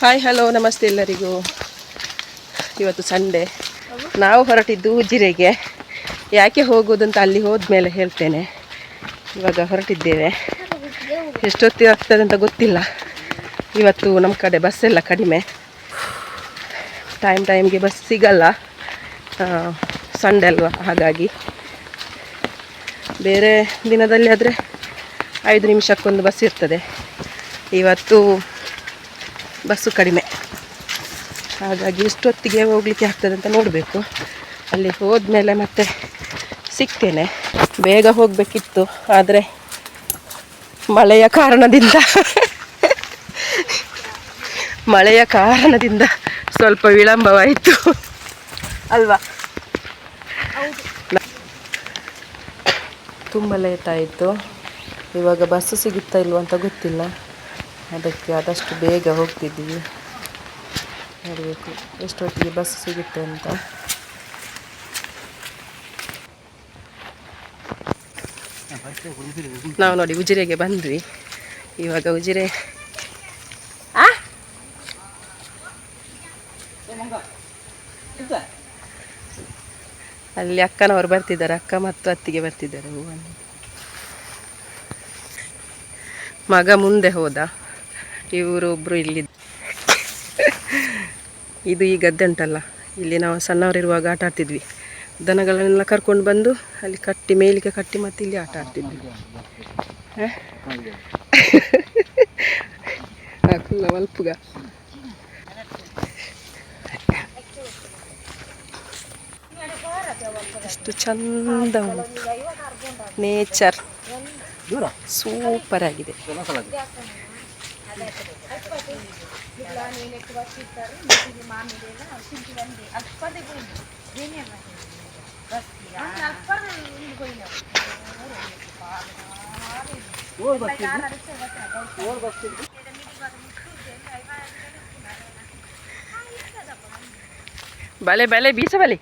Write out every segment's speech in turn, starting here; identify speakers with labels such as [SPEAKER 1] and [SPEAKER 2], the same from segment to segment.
[SPEAKER 1] Hi hello ನಮಸ್ತೆ ಎಲ್ಲರಿಗೂ. ಇವತ್ತು ಸಂಡೆ ನಾವು ಹೊರಟಿದ್ದು ಉಜಿರೆಗೆ. ಯಾಕೆ ಹೋಗೋದು ಅಲ್ಲಿ ಹೋದ್ಮೇಲೆ ಹೇಳ್ತೇನೆ. ಇವಾಗ ಹೊರಟಿದ್ದೇವೆ. ಎಷ್ಟೊತ್ತಿಗೆ ಆಗ್ತದೆ ಅಂತ ಗೊತ್ತಿಲ್ಲ. ಇವತ್ತು ನಮ್ಮ ಕಡೆ ಬಸ್ ಎಲ್ಲ ಕಡಿಮೆ. ಟೈಮ್ ಟೈಮ್ಗೆ ಬಸ್ ಸಿಗಲ್ಲ. ಸಂಡೆ ಅಲ್ವಾ? ಹಾಗಾಗಿ. ಬೇರೆ ದಿನದಲ್ಲಿ ಆದರೆ ಐದು ನಿಮಿಷಕ್ಕೊಂದು ಬಸ್ ಇರ್ತದೆ. ಇವತ್ತು ಬಸ್ಸು ಕಡಿಮೆ. ಹಾಗಾಗಿ ಇಷ್ಟೊತ್ತಿಗೆ ಹೋಗ್ಲಿಕ್ಕೆ ಆಗ್ತದೆ ಅಂತ ನೋಡಬೇಕು. ಅಲ್ಲಿ ಹೋದ್ಮೇಲೆ ಮತ್ತೆ ಸಿಗ್ತೇನೆ. ಬೇಗ ಹೋಗಬೇಕಿತ್ತು, ಆದರೆ ಮಳೆಯ ಕಾರಣದಿಂದ. ಮಳೆಯ ಕಾರಣದಿಂದ ಸ್ವಲ್ಪ ವಿಳಂಬವಾಯಿತು. ಅಲ್ವಾ? ತುಂಬ ಲೇಟ್ ಆಯಿತು. ಇವಾಗ ಬಸ್ಸು ಸಿಗುತ್ತಾ ಇಲ್ವ ಅಂತ ಗೊತ್ತಿಲ್ಲ. ಅದಕ್ಕೆ ಆದಷ್ಟು ಬೇಗ ಹೋಗ್ತಿದ್ದೀವಿ. ನೋಡಬೇಕು ಎಷ್ಟೊತ್ತಿಗೆ ಬಸ್ ಸಿಗುತ್ತೆ ಅಂತ. ನಾವು ನೋಡಿ ಉಜಿರೆಗೆ ಬಂದ್ವಿ. ಇವಾಗ ಉಜಿರೆ? ಅಲ್ಲಿ ಅಕ್ಕನವರು ಬರ್ತಿದ್ದಾರೆ, ಅಕ್ಕ ಮತ್ತು ಅತ್ತಿಗೆ ಬರ್ತಿದ್ದಾರೆ ಹೂವನ್ನು. ಮಗ ಮುಂದೆ ಹೋದ. ಇವರು ಒಬ್ಬರು ಇಲ್ಲಿ ಇದು ಈ ಗದ್ದೆ ಉಂಟಲ್ಲ ಇಲ್ಲಿ ನಾವು ಸಣ್ಣವರಿರುವಾಗ ಆಟ ಆಡ್ತಿದ್ವಿ. ದನಗಳನ್ನೆಲ್ಲ ಕರ್ಕೊಂಡು ಬಂದು ಅಲ್ಲಿ ಕಟ್ಟಿ ಮೇಲಿಗೆ ಕಟ್ಟಿ ಮತ್ತೆ ಇಲ್ಲಿ ಆಟ ಆಡ್ತಿದ್ವಿ? ಹಾಕಲ್ಲ ಮಲ್ಪುಗ ಎಷ್ಟು ಚಂದ ಉಂಟು. ನೇಚರ್ ಸೂಪರ್ ಆಗಿದೆ. ಬಲೆ ಬಲೆ ಬೀಸ ಬಲೆ.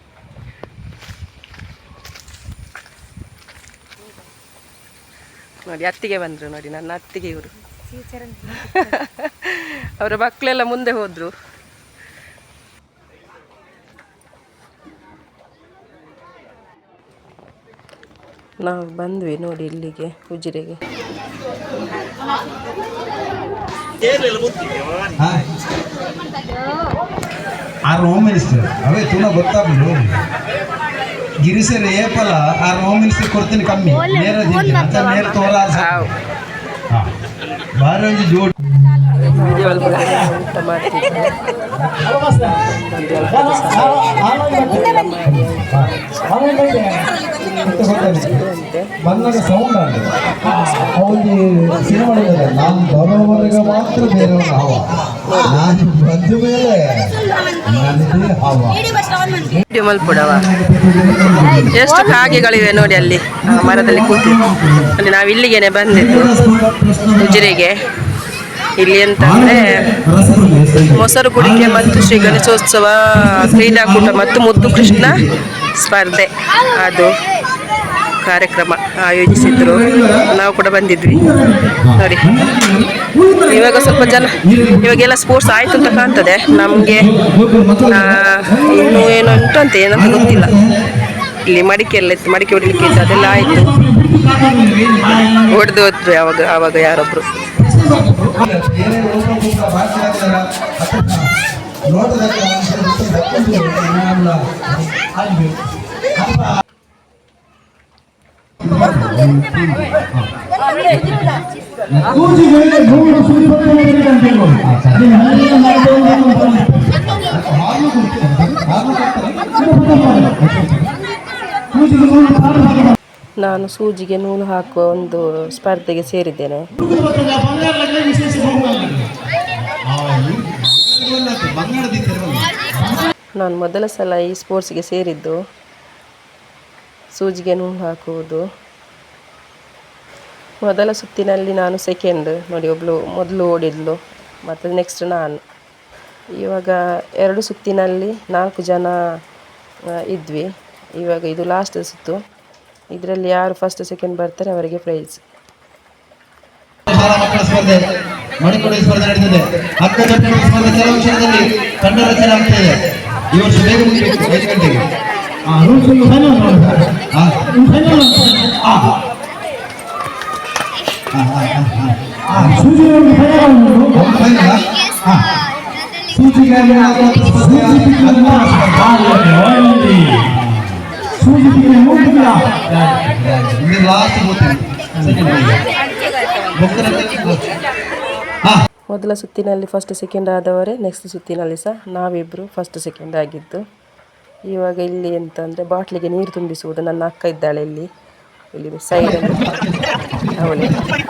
[SPEAKER 1] ನೋಡಿ ಅತ್ತಿಗೆ ಬಂದರು ನೋಡಿ ನನ್ನ ಅತ್ತಿಗೆ ಇವರು. ಅವರ ಮಕ್ಕಳೆಲ್ಲ ಮುಂದೆ ಹೋದ್ರು. ನಾವು ಬಂದ್ವಿ ನೋಡಿ ಇಲ್ಲಿಗೆ ಉಜಿರೆಗೆ
[SPEAKER 2] ಆರು ಹೋಮ್ ಮಿನಿಸ್ಟರ್ ಅವೇ ತುಂಬ ಗೊತ್ತಾಗ್ಬಿಡು ಗಿರಿಸರ ಏಪಲ ಆರು ಹೋಮ್ ಮಿನಿಸ್ಟರ್ ಕೊಡ್ತೀನಿ ಕಮ್ಮಿ. ನೇರ ಅಂತ ನೇರ ತೋರ બારંજ જોડ
[SPEAKER 1] તમારે ಊಟ ಮಾಡ್ತಿದ್ದೆ
[SPEAKER 2] ಬಂದಾಗ ಸೌಂಡ್ ಆಗಿದೆ ಅವಲ್ಲಿ ಸಿನಿಮಾ ನಾನು ಬರೋವರೆಗೆ ಮಾತ್ರ ಬೇರೆಯವ್ರ ಹಾವ. ನಾನು ಬಂದ ಮೇಲೆ ನನಗೆ ಹಾವ.
[SPEAKER 1] ವಿಡಿಯೋ ಮಲ್ಪುಡವ ಎಷ್ಟು ಕಾಗೆಗಳಿವೆ ನೋಡಿ ಅಲ್ಲಿ ಮರದಲ್ಲಿ ಕೂತಿ. ಅಲ್ಲಿ ನಾವು ಇಲ್ಲಿಗೇನೆ ಬಂದಿದ್ದು. ಉಜಿರೆಗೆ ಇಲ್ಲಿ ಅಂತಂದ್ರೆ ಮೊಸರು ಕುಡಿಕೆ ಮತ್ತು ಶ್ರೀ ಗಣೇಶೋತ್ಸವ, ಕ್ರೀಡಾಕೂಟ ಮತ್ತು ಮುದ್ದು ಕೃಷ್ಣ ಸ್ಪರ್ಧೆ. ಅದು. ಕಾರ್ಯಕ್ರಮ ಆಯೋಜಿಸಿದ್ರು. ನಾವು ಕೂಡ ಬಂದಿದ್ವಿ. ನೋಡಿ. ಇವಾಗ ಸ್ವಲ್ಪ ಜನ, ಇವಾಗೆಲ್ಲ ಸ್ಪೋರ್ಟ್ಸ್ ಆಯ್ತು ಅಂತ ಕಾಣ್ತದೆ. ನಮಗೆ ಇನ್ನೂ ಏನೋ ಉಂಟು ಅಂತ ಏನಂತ ಗೊತ್ತಿಲ್ಲ. ಇಲ್ಲಿ ಮಡಿಕೆ ಎಲ್ಲ ಇತ್ತು, ಮಡಿಕೆ ಹೊಡಿಲಿಕ್ಕೆ ಇತ್ತು, ಅದೆಲ್ಲ ಆಯಿತು. ಹೊಡೆದು ಹೋದ್ರು ಯಾವಾಗ ಆವಾಗ ನಾನು ಸೂಜಿಗೆ ನೂಲು ಹಾಕುವ ಒಂದು ಸ್ಪರ್ಧೆಗೆ ಸೇರಿದ್ದೇನೆ. ನಾನು ಮೊದಲ ಸಲ ಈ ಸ್ಪೋರ್ಟ್ಸ್ಗೆ ಸೇರಿದ್ದು ಸೂಜಿಗೆ ನೂಲು ಹಾಕುವುದು. ಮೊದಲ ಸುತ್ತಿನಲ್ಲಿ ನಾನು ಸೆಕೆಂಡ್ ನೋಡಿ ಒಬ್ಬಳು ಮೊದಲು ಓಡಿದ್ಲು ಮತ್ತು ನೆಕ್ಸ್ಟ್ ನಾನು. ಇವಾಗ ಎರಡು ಸುತ್ತಿನಲ್ಲಿ ನಾಲ್ಕು ಜನ ಇದ್ವಿ. ಇವಾಗ ಇದು ಲಾಸ್ಟ್ ಸುತ್ತು. ಇದರಲ್ಲಿ ಯಾರು ಫಸ್ಟ್ ಸೆಕೆಂಡ್ ಬರ್ತಾರೆ ಅವರಿಗೆ ಪ್ರೈಸ್
[SPEAKER 2] ಸ್ಪರ್ಧೆ ನಡೀತಿದೆ. ಹಕ್ಕ ಚಪ್ಪಲಿ ಸ್ಪರ್ಧೆ ಕೆಲವು ಕ್ಷಣದಲ್ಲಿ ತಂಡ ರಚನೆ ಆಗ್ತಾ ಇದೆ. ಈ ವರ್ಷ ಬೇಗ ಮುಗಿಬೇಕು ಐದು ಗಂಟೆಗೆ.
[SPEAKER 1] ಮೊದಲ ಸುತ್ತಿನಲ್ಲಿ ಫಸ್ಟ್ ಸೆಕೆಂಡ್ ಆದವರೇ ನೆಕ್ಸ್ಟ್ ಸುತ್ತಿನಲ್ಲಿ ಸಹ ನಾವಿಬ್ಬರು ಫಸ್ಟ್ ಸೆಕೆಂಡ್ ಆಗಿದ್ದು. ಇವಾಗ ಇಲ್ಲಿ ಅಂತಂದರೆ ಬಾಟ್ಲಿಗೆ ನೀರು ತುಂಬಿಸುವುದು ನನ್ನ ಅಕ್ಕ ಇದ್ದಾಳೆ ಇಲ್ಲಿ. ಇಲ್ಲಿ ಸೈಡ್ ಅವಳೆ
[SPEAKER 2] ಮಡಿಕೊಡಿ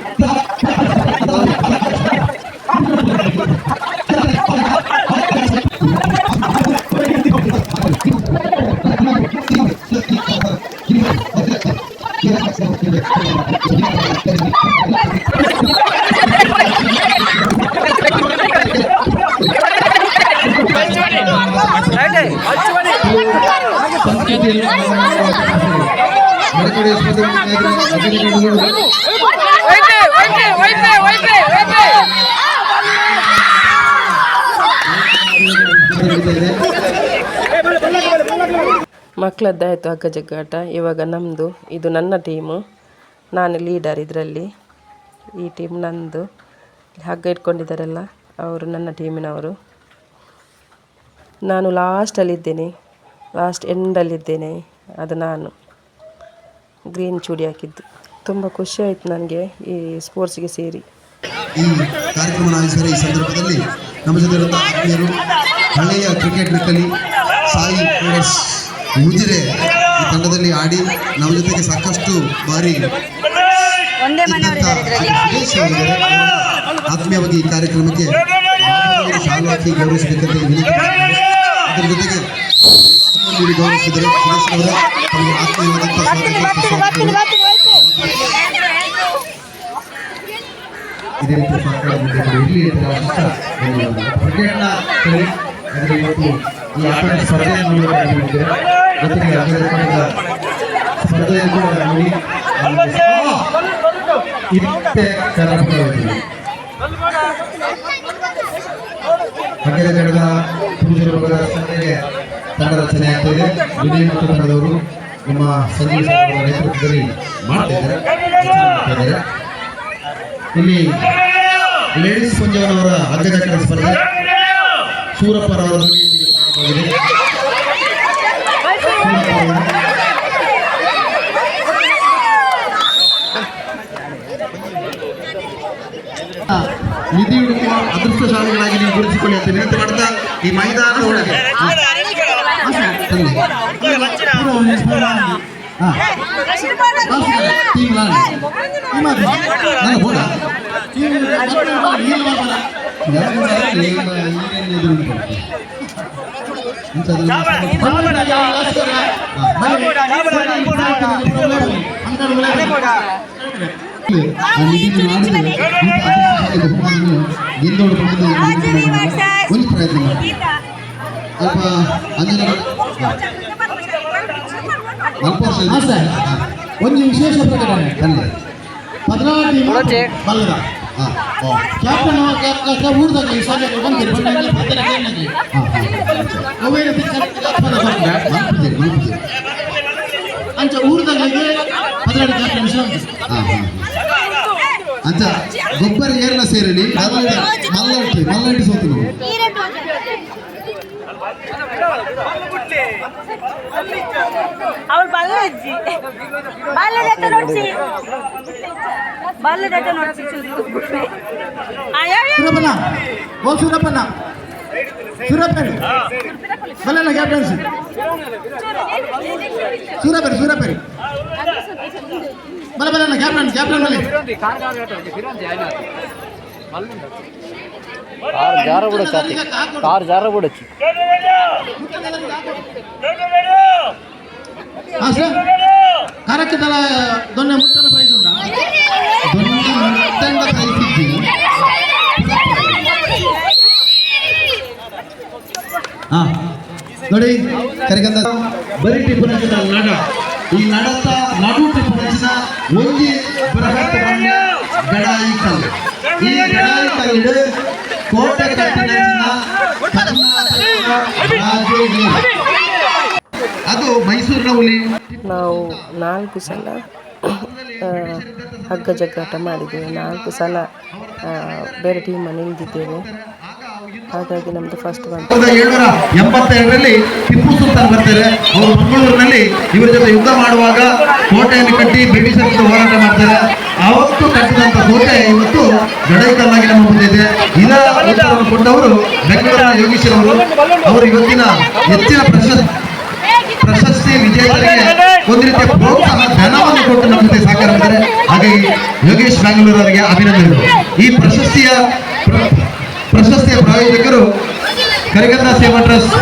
[SPEAKER 2] ಸ್ಪರ್ಧೆ ಹದಿನೈದು ನಡೀತಾ ಇದೆ
[SPEAKER 1] ಮಕ್ಕಳದ್ದಾಯಿತು ಹಗ್ಗ ಜಗ್ಗಾಟ. ಇವಾಗ ನಮ್ಮದು ಇದು ನನ್ನ ಟೀಮು. ನಾನು ಲೀಡರ್ ಇದರಲ್ಲಿ. ಈ ಟೀಮ್ ನಂದು. ಹಗ್ಗ ಇಟ್ಕೊಂಡಿದ್ದಾರಲ್ಲ, ಅವರು ನನ್ನ ಟೀಮಿನವರು ನಾನು ಲಾಸ್ಟಲ್ಲಿದ್ದೇನೆ ಲಾಸ್ಟ್ ಎಂಡಲ್ಲಿದ್ದೇನೆ ಅದು ನಾನು. ಗ್ರೀನ್ ಚೂಡಿ ಹಾಕಿದ್ದು. ತುಂಬ ಖುಷಿ ಆಯಿತು ನನಗೆ ಈ ಸ್ಪೋರ್ಟ್ಸ್ಗೆ ಸೇರಿ.
[SPEAKER 2] ಈ ಕಾರ್ಯಕ್ರಮ ಆಯೋಜಿಸಿದ ಈ ಸಂದರ್ಭದಲ್ಲಿ ನಮ್ಮ ಜೊತೆ ಆತ್ಮೀಯರು ಹಳೆಯ ಕ್ರಿಕೆಟ್ ನಕಲಿ ಸಾಯಿ ಕ್ರೀಡರ್ಸ್ ಮುಜಿರೆ ಈ ತಂಡದಲ್ಲಿ ಆಡಿ ನಮ್ಮ ಜೊತೆಗೆ ಸಾಕಷ್ಟು ಬಾರಿ ಆತ್ಮೀಯವಾಗಿ ಈ ಕಾರ್ಯಕ್ರಮಕ್ಕೆ ಶಾಲು ಹಾಕಿ ಗೌರವಿಸಬೇಕಂತ ವಿನಂತಿ ಅದರ ಜೊತೆಗೆ ನೀಡಿ ಗೌರವಿಸಿದರೆ ಸುರೇಶ್ ಅವರ ತಮಗೆ ಆತ್ಮೀಯವಾದಂಥ ಸ್ವಾಗತ ಸುಸ್ವಾಗತಗಳು. ಇದೇ ರೀತಿ ಸರ್ಕಾರ ಮುಂದೆ ಇರಲಿ ಅಂತ ಆಶಿಸ್ತಾ ಧನ್ಯವಾದಗಳು. ಕ್ರಿಕೆಟ್ನ ಕಲಿ ಅಂದರೆ ಇವತ್ತು ಈ ಆಟದ ಸ್ಪರ್ಧೆಯನ್ನು ನೋಡಬೇಕಾಗಿದೆ ಜೊತೆಗೆ ಅದರ ಕಡೆಯಿಂದ ಸ್ಪರ್ಧೆಯನ್ನು ಕೂಡ ನೋಡಿ ನಮಗೆ ಇತ್ತೆ ಕರ್ನಾಟಕವಾಗಿದೆ ಹಗ್ಗದ ಕಡೆದ ಪೂಜೆ ರೋಗದ ಸ್ಪರ್ಧೆಗೆ ತಂಡ ರಚನೆ ಆಗ್ತಾ ಇದೆ. ವಿನಯ್ ಮತ್ತು ತಂಡದವರು ನಮ್ಮ ಸಂಜೀವ್ ನೇತೃತ್ವದಲ್ಲಿ ಮಾಡ್ತಾ ಇದ್ದಾರೆ. ಇಲ್ಲಿ ಲೇಡೀಸ್ ಪಂಜಾವನವರ ಹಗ್ಗಜಕ್ಕಡ ಸ್ಪರ್ಧೆ ಸೂರಪ್ಪರವರ ಧ್ವನಿಯೊಂದಿಗೆ ಪ್ರಾರಂಭವಾಗಿದೆ. ಸೂರಪ್ಪರವರು ನಿಧಿ ಹುಡುಕುವ ಅದೃಷ್ಟಶಾಲಿಗಳಾಗಿ ನೀವು ಗುರುತಿಸಿಕೊಳ್ಳಿ ಅಂತ ವಿನಂತಿ ಮಾಡ್ತಾ ಈ ಮೈದಾನದ ಒಳಗೆ. ಹಾ, ತನ್ನಿ. ಹಾ. ಟೀಮ್ ಲಾಂಡ್. ನಾನು ಹೋದ ಒಂದು ಪ್ರಯತ್ನ ಮಾಡಿ ಸ್ವಲ್ಪ ಅಂಜನ ನಾಲ್ಕು ವರ್ಷ
[SPEAKER 3] ಹಾಂ ಸರ್ ಒಂದು ವಿಶೇಷ ಪ್ರಕಟಣೆ.
[SPEAKER 2] ತಂದೆ
[SPEAKER 3] ಪದ್ನಾಲ್ಕು ಟೀಮ್ ಬಲ್ಲದ
[SPEAKER 2] ಹಾಂ
[SPEAKER 3] ಕ್ಯಾಪ್ಟನ್.
[SPEAKER 2] ಹಾಂ ಹಾಂ.
[SPEAKER 3] ಅವೇನು ಪಿಚ್ಚರ್
[SPEAKER 2] ಮಲ್ಪಿದ್ದೀರಿ ಮಲ್ಪಿದ್ದೀರಿ
[SPEAKER 3] ಅಂಚ ಊರ್ದಾಗೆ ಪದ್ನಾಲ್ಕು ಕ್ಯಾಪ್ಟನ್
[SPEAKER 2] ಅಂತ ಗೊಬ್ಬರ ಏರ್ಲ ಸೇರಲಿ ಮಲ್ಲಟ್ಟಿ ಮಲ್ಲಟ್ಟಿ ಮಲ್ಲಟ್ಟಿ ಸೋತು ನಾವು
[SPEAKER 4] ಅವಳು ಬಲ್ಲಜ್ಜಿ ಬಾಲ್ಯದತ್ತ ನೋಡ್ಸಿ ಬಾಲ್ಯದತ್ತ ನೋಡ್ಸಿ
[SPEAKER 3] ಸೂರಪ್ಪನ ಓ ಸೂರಪ್ಪನ ಸೂರಪ್ಪರಿ ಬಲ್ಲಲ್ಲ ಕ್ಯಾಪ್ಟನ್ಸಿ ಸೂರಪ್ಪರಿ ಸೂರಪ್ಪರಿ ಬಲ ಬಲ್ಲ ಕ್ಯಾಪ್ಟನ್ ಕ್ಯಾಪ್ಟನ್ ಬಲ್ಲಿ
[SPEAKER 5] ಕಾರ್ ಜಾರ ಬಿಡಚ್ಚ ಆತಿ ಕಾರ್ ಜಾರ ಬಿಡಚ್ಚು
[SPEAKER 3] ಹಾಂ ಸರ್ ಕಾರ್ಯಕ್ಕೆ ತಲ ದೊನ್ನೆ ಮುಟ್ಟನ ಪ್ರೈಸ್ ಉಂಟಾ
[SPEAKER 2] ದೊಡ್ಡ ಮುಟ್ಟಂಡ ಕಲಿಸಿದ್ದಿ ಹಾ ನೋಡಿ ಕರಿಗಂದ ಬರೀ ಟಿಪ್ಪು ನಚ್ಚಿನ ನಡ ಈ ನಡತ ನಡು ಟಿಪ್ಪು ನಚ್ಚಿನ ಒಂಜಿ ಬೃಹತ್ ಬಣ್ಣ ಗಡಾಯಿ ಕಲ್ಲು ಈ ಗಡಾಯಿ ಕಲ್ಲು ಅದು ಮೈಸೂರಿನ ಹುಲಿ.
[SPEAKER 1] ನಾವು ನಾಲ್ಕು ಸಲ ಹಗ್ಗ ಜಗ್ಗಾಟ ಮಾಡಿದ್ದೇವೆ. ನಾಲ್ಕು ಸಲ ಬೇರೆ ಟೀಮನ್ನು ಇಳಿದಿದ್ದೇವೆ ಹಾಗಾಗಿ ನಮ್ದು ಫಸ್ಟ್
[SPEAKER 2] ಏಳ್ನೂರ ಎಂಬತ್ತೆರಡರಲ್ಲಿ ಟಿಪ್ಪು ಸುಲ್ತಾನ್ ಬರ್ತಾರೆ. ಅವರು ಮಂಗಳೂರಿನಲ್ಲಿ ಇವರ ಜೊತೆ ಯುದ್ಧ ಮಾಡುವಾಗ ಕೋಟೆಯನ್ನು ಕಟ್ಟಿ ಬ್ರಿಟಿಷರ ಹೋರಾಟ ಮಾಡ್ತಾರೆ. ಅವತ್ತು ಕಟ್ಟಿದಂತ ಕೋಟೆ ಇವತ್ತು ಗಡೈಕಲ್ಲಾಗಿ ನಮ್ಮ ಮುಂದೆ ಇದೆ. ಇದರ ಉತ್ತರವನ್ನು ಕೊಟ್ಟವರು ಬೆಂಗಳೂರಿನ ಯೋಗೀಶ್ ಅವರು. ಅವರು ಇವತ್ತಿನ ಹೆಚ್ಚಿನ ಪ್ರಶಸ್ತಿ ಪ್ರಶಸ್ತಿ ವಿಜೇತರಿಗೆ ಒಂದು ರೀತಿಯ ಪ್ರೋತ್ಸಾಹ, ಧನವನ್ನು ಕೊಟ್ಟು ನಮ್ಮ ಜೊತೆ ಸಹಕಾರ ಮಾಡಿದ್ದಾರೆ. ಹಾಗಾಗಿ ಯೋಗೇಶ್ ಬ್ಯಾಂಗ್ಳೂರ್ ಅವರಿಗೆ ಅಭಿನಂದನೆಗಳು. ಈ ಪ್ರಶಸ್ತಿಯ ಪ್ರ- ಪ್ರಶಸ್ತಿಯ ಪ್ರಾಯೋಜಕರು ಕರಿಗಂಧ ಸೇವಾ ಟ್ರಸ್ಟ್.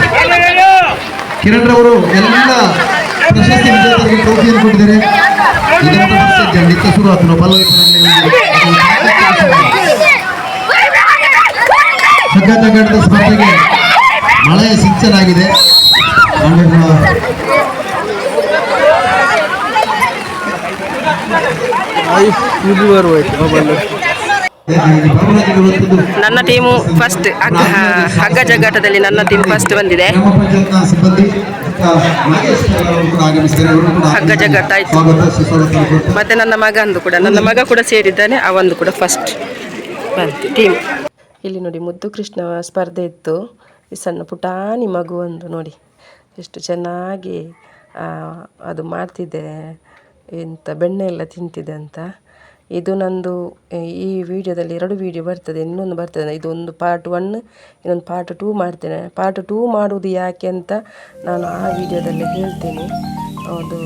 [SPEAKER 2] ಕಿರಣ್ ರವರು ಎಲ್ಲ ಪ್ರಶಸ್ತಿ ವಿಜೇತರಿಗೆ ಟ್ರೋಫಿಯನ್ನು ಕೊಟ್ಟಿದ್ದಾರೆ. ಸ್ಪರ್ಧೆಗೆ ಮಳೆಯ ಸಿಂಚನಾಗಿದೆ. ಆಮೇಲೆ
[SPEAKER 1] ನನ್ನ ಟೀಮು ಫಸ್ಟ್ ಹಗ್ಗ ಜಗ್ಗಾಟದಲ್ಲಿ ನನ್ನ ಟೀಮ್ ಫಸ್ಟ್ ಬಂದಿದೆ. ಹಗ್ಗ ಜಗ್ಗಾಟ ಆಯ್ತು. ಮತ್ತೆ ನನ್ನ ಮಗ ಮಗಂದು ಕೂಡ, ನನ್ನ ಮಗ ಕೂಡ ಸೇರಿದ್ದಾನೆ ಅವಂದು ಕೂಡ ಫಸ್ಟ್ ಬಂತು ಟೀಮ್ ಇಲ್ಲಿ ನೋಡಿ, ಮುದ್ದು ಕೃಷ್ಣ ಸ್ಪರ್ಧೆ ಇತ್ತು. ಈ ಸಣ್ಣ ಪುಟಾಣಿ ಮಗು ಒಂದು ನೋಡಿ, ಎಷ್ಟು ಚೆನ್ನಾಗಿ ಅದು ಮಾಡ್ತಿದೆ, ಎಂತ ಬೆಣ್ಣೆ ಎಲ್ಲ ತಿಂತಿದೆ ಅಂತ. ಇದು ನಂದು, ಈ ವಿಡಿಯೋದಲ್ಲಿ ಎರಡು ವಿಡಿಯೋ ಬರ್ತದೆ, ಇನ್ನೊಂದು ಬರ್ತದೆ ಇದೊಂದು ಪಾರ್ಟ್ ಒನ್ ಇನ್ನೊಂದು ಪಾರ್ಟ್ ಟೂ ಮಾಡ್ತೇನೆ. ಪಾರ್ಟ್ ಟೂ ಮಾಡುವುದು ಯಾಕೆ ಅಂತ ನಾನು ಆ ವಿಡಿಯೋದಲ್ಲಿ ಹೇಳ್ತೀನಿ. ಅದು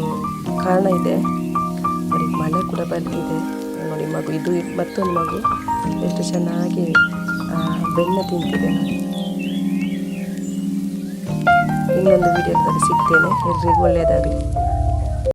[SPEAKER 1] ಕಾರಣ ಇದೆ. ನೋಡಿ ಮಳೆ ಕೂಡ ಬರ್ತಿದೆ. ನೋಡಿ ಮಗು, ಇದು ಮತ್ತೊಂದು ಮಗು. ಎಷ್ಟು ಚೆನ್ನಾಗಿ ಬೆಣ್ಣೆ ತಿಂತಿದೆ. ಇನ್ನೊಂದು ವಿಡಿಯೋದಲ್ಲಿ ಸಿಗ್ತೇನೆ. ಎಲ್ರಿಗೂ ಒಳ್ಳೆಯದಾಗಲಿ.